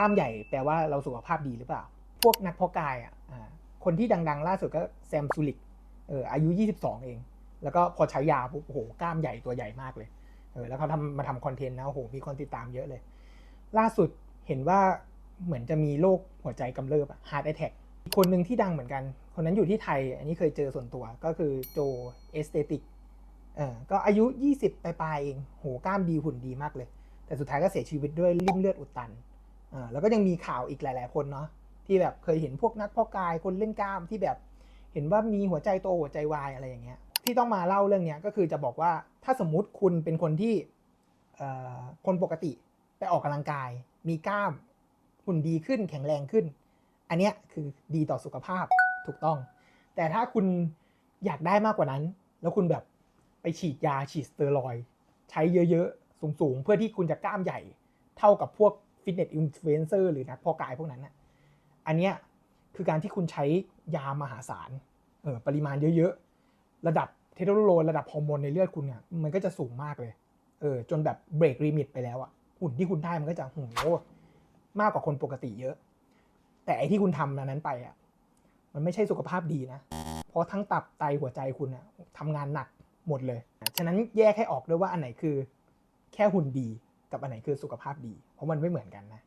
กล้ามใหญ่แปลว่าเราสุขภาพดีหรือเปล่า พวกนักเพาะกายอะคนที่ดัง ๆ ล่าสุดก็แซมซูลิกเอออายุ 22 เอง แล้วก็พอใช้ยาปุ๊บโอ้โหกล้ามใหญ่ตัวใหญ่มากเลยเออแล้วเขาทำมาทำคอนเทนต์นะโอ้โหมีคนติดตามเยอะเลย ล่าสุดเห็นว่าเหมือนจะมีโรคหัวใจกำเริบอะฮาร์ดแอทแทกคนหนึ่งที่ดังเหมือนกัน คนนั้นอยู่ที่ไทย อันนี้เคยเจอส่วนตัวก็คือโจเอสเตติกเออก็อายุ 20 ปลายๆเองโหกล้ามดีหุ่นดีมากเลย แต่สุดท้ายก็เสียชีวิตด้วยริ่มเลือดอุดตัน อ่าแล้วก็ยังมีข่าวอีกหลาย ๆ คนเนาะที่แบบเคยเห็นพวกนักพาะกายคนเล่นกล้ามที่แบบ เห็นว่ามีหัวใจโตหัวใจวายอะไรอย่างเงี้ยที่ต้องมาเล่าเรื่องเนี้ยก็คือจะบอกว่าถ้าสมมุติคุณเป็นคนที่คนปกติไปออกกำลังกาย มีกล้ามหุ่นดีขึ้นแข็งแรงขึ้น อันเนี้ยคือดีต่อสุขภาพถูกต้อง แต่ถ้าคุณอยากได้มากกว่านั้น แล้วคุณแบบไปฉีดยาฉีดสเตียรอย ใช้เยอะ ๆ สูง ๆ เพื่อที่คุณจะกล้ามใหญ่ เท่ากับพวก ฟิตเนสอินฟลูเอนเซอร์หรือนักพาะกายพวกนั้นน่ะอันเนี้ยคือการที่คุณใช้ยามหาศาลเออปริมาณเยอะๆ ระดับเทสโทสเตอโรนระดับฮอร์โมนในเลือดคุณเนี่ยมันก็จะสูงมากเลยเออจนแบบเบรกลิมิตไปแล้วอะหุ่นที่คุณได้มันก็จะโหมากกว่าคนปกติเยอะ แต่ไอที่คุณทำนั้นไปอะมันไม่ใช่สุขภาพดีนะ เพราะทั้งตับไตหัวใจคุณอะทำงานหนักหมดเลย ฉะนั้นแยกให้ออกด้วยว่าอันไหนคือ แค่หุ่นดี กับอันไหนคือสุขภาพดี เพราะมันไม่เหมือนกันนะ